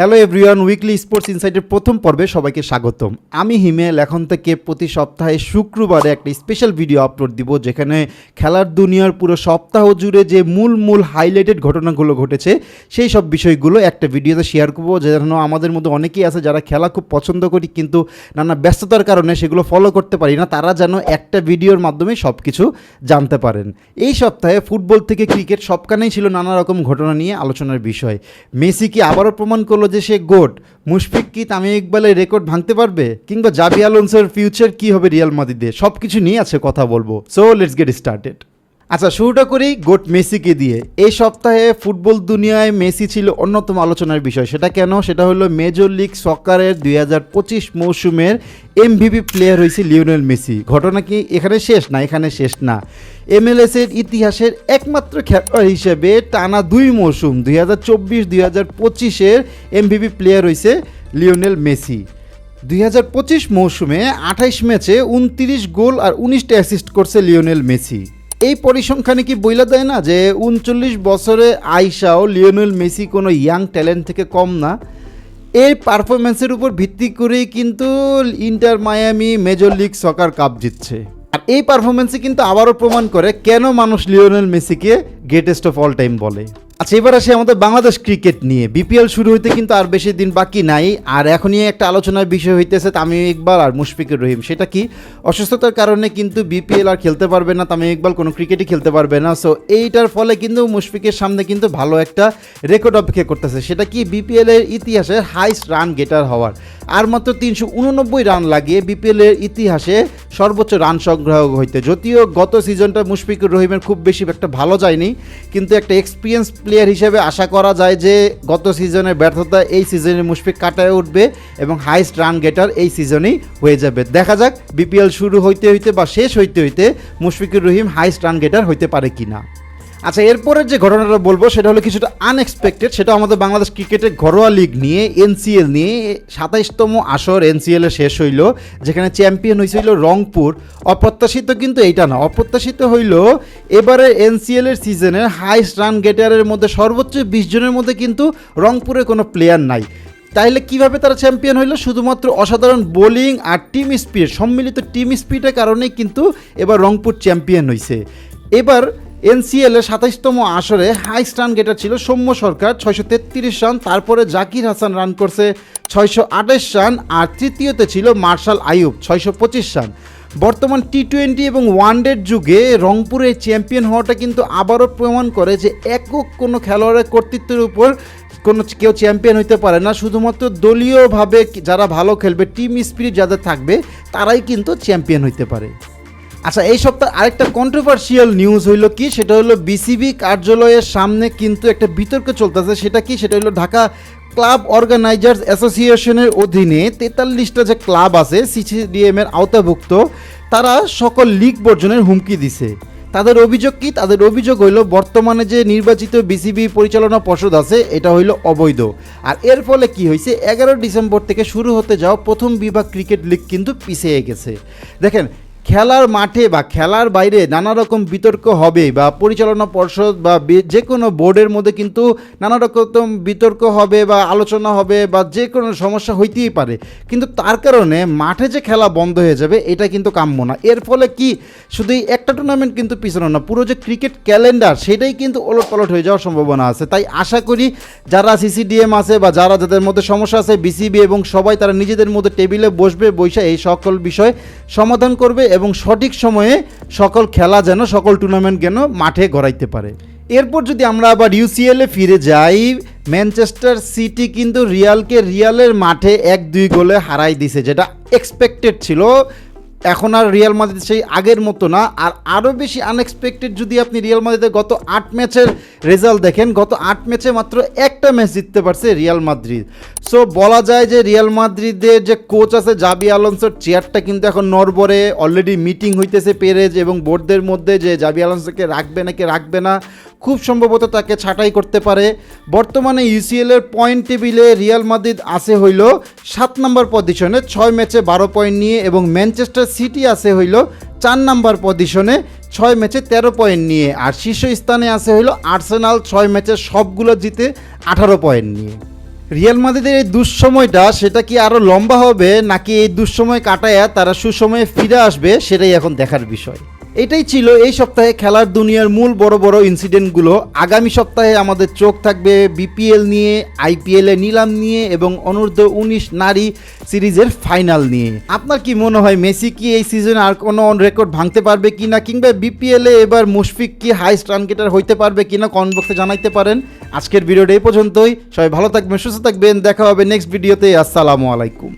Hello everyone weekly sports ইনসাইটের প্রথম পর্বে সবাইকে স্বাগতম। আমি হিমেল, এখন থেকে প্রতি সপ্তাহে শুক্রবারে একটা স্পেশাল ভিডিও আপলোড দিব, যেখানে খেলার দুনিয়ার পুরো সপ্তাহ জুড়ে যে মূল মূল হাইলাইটেড ঘটনাগুলো ঘটেছে, সেই সব বিষয়গুলো একটা ভিডিওতে শেয়ার করব, যেন আমাদের মধ্যে অনেকেই আছে যারা খেলা খুব পছন্দ করি, কিন্তু নানা ব্যস্ততার কারণে সেগুলো ফলো করতে পারি না, তারা যেন একটা ভিডিওর মাধ্যমে সব কিছু জানতে পারেন। এই সপ্তাহে ফুটবল থেকে ক্রিকেট সবখানেই ছিল নানা রকম ঘটনা নিয়ে আলোচনার বিষয়। মেসি কি আবারও প্রমাণ করল যে সে গোট, মুশফিক কি তামিম ইকবালের রেকর্ড ভাঙতে পারবে? কিংবা জাবি আলোনসের ফিউচার কি হবে রিয়াল মাদিদে সব কিছু নিয়ে আছে কথা বলব। সো লেটস গেট স্টার্টেড আচ্ছা শুরুটা করি গোট মেসিকে দিয়ে। এই সপ্তাহে ফুটবল দুনিয়ায় মেসি ছিল অন্যতম আলোচনার বিষয়। সেটা কেন? সেটা হলো মেজর লিগ সকারের দুই হাজার পঁচিশ মৌসুমের এমভিপি প্লেয়ার হয়েছে লিওনেল মেসি ঘটনা কি এখানে শেষ না, এখানে শেষ না? এমএলএস এর ইতিহাসের একমাত্র খেলোয়াড় হিসেবে টানা দুই মৌসুম, দুই হাজার চব্বিশ, দুই হাজার পঁচিশের এমভিপি প্লেয়ার হয়েছে লিওনেল মেসি দুই হাজার পঁচিশ মৌসুমে আঠাইশ ম্যাচে উনত্রিশ গোল আর উনিশটা অ্যাসিস্ট করছে লিওনেল মেসি এই পরিসংখ্যানে কি বইলা দেয় না যে উনচল্লিশ বছরে আইসাও লিওনেল মেসি কোনো ইয়াং ট্যালেন্ট থেকে কম না? এই পারফরমেন্সের উপর ভিত্তি করেই কিন্তু Inter Miami Major League Soccer Cup জিতছে। আর এই পারফরমেন্সে কিন্তু আবারও প্রমাণ করে কেন মানুষ লিওনেল মেসিকে গ্রেটেস্ট অফ অল টাইম বলে। আচ্ছা এবার আসে আমাদের বাংলাদেশ ক্রিকেট নিয়ে। বিপিএল শুরু হইতে কিন্তু আর বেশি দিন বাকি নাই। আর এখনই একটা আলোচনার বিষয় হইতেছে তামিম ইকবাল আর মুশফিকুর রহিম। সেটা কি? অসুস্থতার কারণে কিন্তু বিপিএল আর খেলতে পারবে না, তামিম ইকবাল কোনো ক্রিকেটই খেলতে পারবে না। সো এইটার ফলে কিন্তু মুশফিকের সামনে কিন্তু ভালো একটা রেকর্ড অপেক্ষা করতেছে। সেটা কি বিপিএল এর ইতিহাসে হাইস্ট রান গেটার হওয়ার? আর মাত্র তিনশো উননব্বই রান লাগিয়ে বিপিএল এর ইতিহাসে সর্বোচ্চ রান সংগ্রাহক হইতে। যদিও গত সিজনটা মুশফিকুর রহিমের খুব বেশি একটা ভালো যায়নি, কিন্তু একটা এক্সপিরিয়েন্স প্লেয়ার হিসেবে আশা করা যায় যে গত সিজনের ব্যর্থতা এই সিজনে মুশফিক কাটায় উঠবে এবং হাইস্ট রান গেটার এই সিজনেই হয়ে যাবে। দেখা যাক বিপিএল শুরু হইতে হইতে বা শেষ হইতে হইতে Mushfiqur Rahim highest run getter হইতে পারে কিনা। আচ্ছা এরপরের যে ঘটনাটা বলব, সেটা হলো কিছুটা আনএক্সপেক্টেড সেটা আমাদের বাংলাদেশ ক্রিকেটের ঘরোয়া লিগ নিয়ে এনসিএল নিয়ে সাতাইশতম আসর এনসিএল শেষ হইল, যেখানে চ্যাম্পিয়ন হয়েছিল রংপুর। অপ্রত্যাশিত কিন্তু এইটা না, অপ্রত্যাশিত হইল এবারে এনসিএল এর সিজনের হাইস্ট রান গেটারের মধ্যে সর্বোচ্চ বিশ জনের মধ্যে কিন্তু রংপুরে কোনো প্লেয়ার নাই। তাইলে কীভাবে তারা চ্যাম্পিয়ন হইল? শুধুমাত্র অসাধারণ বোলিং আর টিম স্পিড সম্মিলিত টিম স্পিডের কারণেই কিন্তু এবার রংপুর চ্যাম্পিয়ন হয়েছে এবার এনসিএল এর সাতাইশতম আসরে হাই রান গেটার ছিল সৌম্য সরকার, ছয়শো তেত্রিশ রান। তারপরে জাকির হাসান রান করছে ছয়শো আঠাশ রান আর তৃতীয়তে ছিল মার্শাল আয়ুব ছয়শো পঁচিশ রান। বর্তমান টি টোয়েন্টি এবং ওয়ানডের যুগে রংপুরে চ্যাম্পিয়ন হওয়াটা কিন্তু আবারও প্রমাণ করে যে একক কোনো খেলোয়াড়ের কর্তৃত্বের উপর কোনো কেউ চ্যাম্পিয়ন হইতে পারে না। শুধুমাত্র দলীয়ভাবে যারা ভালো খেলবে টিম স্পিরিট যাদের থাকবে, তারাই কিন্তু চ্যাম্পিয়ন হইতে পারে। আচ্ছা এই সপ্তাহে আরেকটা কন্ট্রোভার্সিয়াল নিউজ হইল কি? সেটা হলো বিসিবি কার্যালয়ের সামনে কিন্তু একটা বিতর্ক চলতেছে। সেটা কি? সেটা হলো ঢাকা ক্লাব অর্গানাইজার্স অ্যাসোসিয়েশনের অধীনে তেতাল্লিশটা যে ক্লাব আছে সিসিডিএম এর আওতাভুক্ত, তারা সকল লিগ বর্জনের হুমকি দিছে। তাদের অভিযোগ কি? তাদের অভিযোগ হইল বর্তমানে যে নির্বাচিত বিসিবি পরিচালনা পর্ষদ আছে, এটা হইল অবৈধ। আর এর ফলে কি হয়েছে এগারো ডিসেম্বর থেকে শুরু হতে যাওয়া প্রথম বিভাগ ক্রিকেট লিগ কিন্তু পিছিয়ে গেছে। দেখেন খেলার মাঠে বা খেলার বাইরে নানা রকম বিতর্ক হবে বা পরিচালনা পর্ষদ বা যে কোনো বোর্ডের মধ্যে কিন্তু নানা রকম বিতর্ক হবে বা আলোচনা হবে বা যে কোনো সমস্যা হইতেই পারে। কিন্তু তার কারণে মাঠে যে খেলা বন্ধ হয়ে যাবে, এটা কিন্তু কাম্য না। এর ফলে কি? শুধু একটা টুর্নামেন্ট কিন্তু পিছনে না, পুরো যে ক্রিকেট ক্যালেন্ডার সেটাই কিন্তু ওলট পালট হয়ে যাওয়ার সম্ভাবনা আছে। তাই আশা করি যারা সিসিডিএম আছে বা যারা যাদের মধ্যে সমস্যা আছে বিসিবি এবং সবাই তারা নিজেদের মধ্যে টেবিলে বসবে বৈশা এই সকল বিষয় সমাধান করবে এবং সঠিক সময়ে সকল খেলা যেন, সকল টুর্নামেন্ট যেন মাঠে গড়াইতে পারে। এরপর যদি আমরা আবার ইউসিএলে ফিরে যাই ম্যানচেস্টার সিটি কিন্তু রিয়ালকে রিয়ালের মাঠে এক দুই গোলে হারাই দিছে, যেটা এক্সপেক্টেড ছিল। এখন আর রিয়াল মাদ্রিদ সেই আগের মতো না। আর আরও বেশি আনএক্সপেক্টেড যদি আপনি রিয়াল মাদ্রিদের গত আট ম্যাচের রেজাল্ট দেখেন, গত আট ম্যাচে মাত্র একটা ম্যাচ জিততে পারছে রিয়াল মাদ্রিদ সো বলা যায় যে রিয়াল মাদ্রিদের যে কোচ আছে জাবি আলোনসোর চেয়ারটা কিন্তু এখন নরবরে অলরেডি মিটিং হইতেছে পেরেজ এবং বোর্ডদের মধ্যে যে জাবি আলোনসোকে রাখবে নাকি রাখবে না খুব সম্ভবত তাকে ছাঁটাই করতে পারে। বর্তমানে ইউসিএল এর পয়েন্ট টেবিলে রিয়াল মাদ্রিদ আছে হইল সাত নম্বর পজিশনে, ছয় ম্যাচে বারো পয়েন্ট নিয়ে এবং ম্যানচেস্টার সিটি আছে হইল চার নম্বর পজিশনে, ছয় ম্যাচে তেরো পয়েন্ট নিয়ে। আর শীর্ষ স্থানে আছে হইল আর্সেনাল, ছয় ম্যাচে সবগুলো জিতে আঠারো পয়েন্ট নিয়ে। রিয়াল মাদ্রিদের এই দুঃসময়টা সেটা কি আরও লম্বা হবে, নাকি এই দুঃসময় কাটায়া তারা সুসময়ে ফিরে আসবে, সেটাই এখন দেখার বিষয়। এটাই ছিল এই সপ্তাহে খেলার দুনিয়ার মূল বড় বড় ইনসিডেন্টগুলো আগামী সপ্তাহে আমাদের চোখ থাকবে বিপিএল নিয়ে আইপিএল এ নিলাম নিয়ে এবং অনূর্ধ্ব উনিশ নারী সিরিজের ফাইনাল নিয়ে। আপনার কি মনে হয়, মেসি কি এই সিজনে আর কোনো রেকর্ড ভাঙতে পারবে কিনা, কিংবা বিপিএল এবার মুশফিক কি হাইস্ট রান গেটার হইতে পারবে কিনা কমেন্ট বক্সে জানাইতে পারেন। আজকের ভিডিওটা এই পর্যন্তই। সবাই ভালো থাকবেন, সুস্থ থাকবেন। দেখা হবে নেক্সট ভিডিওতে আসসালামু আলাইকুম।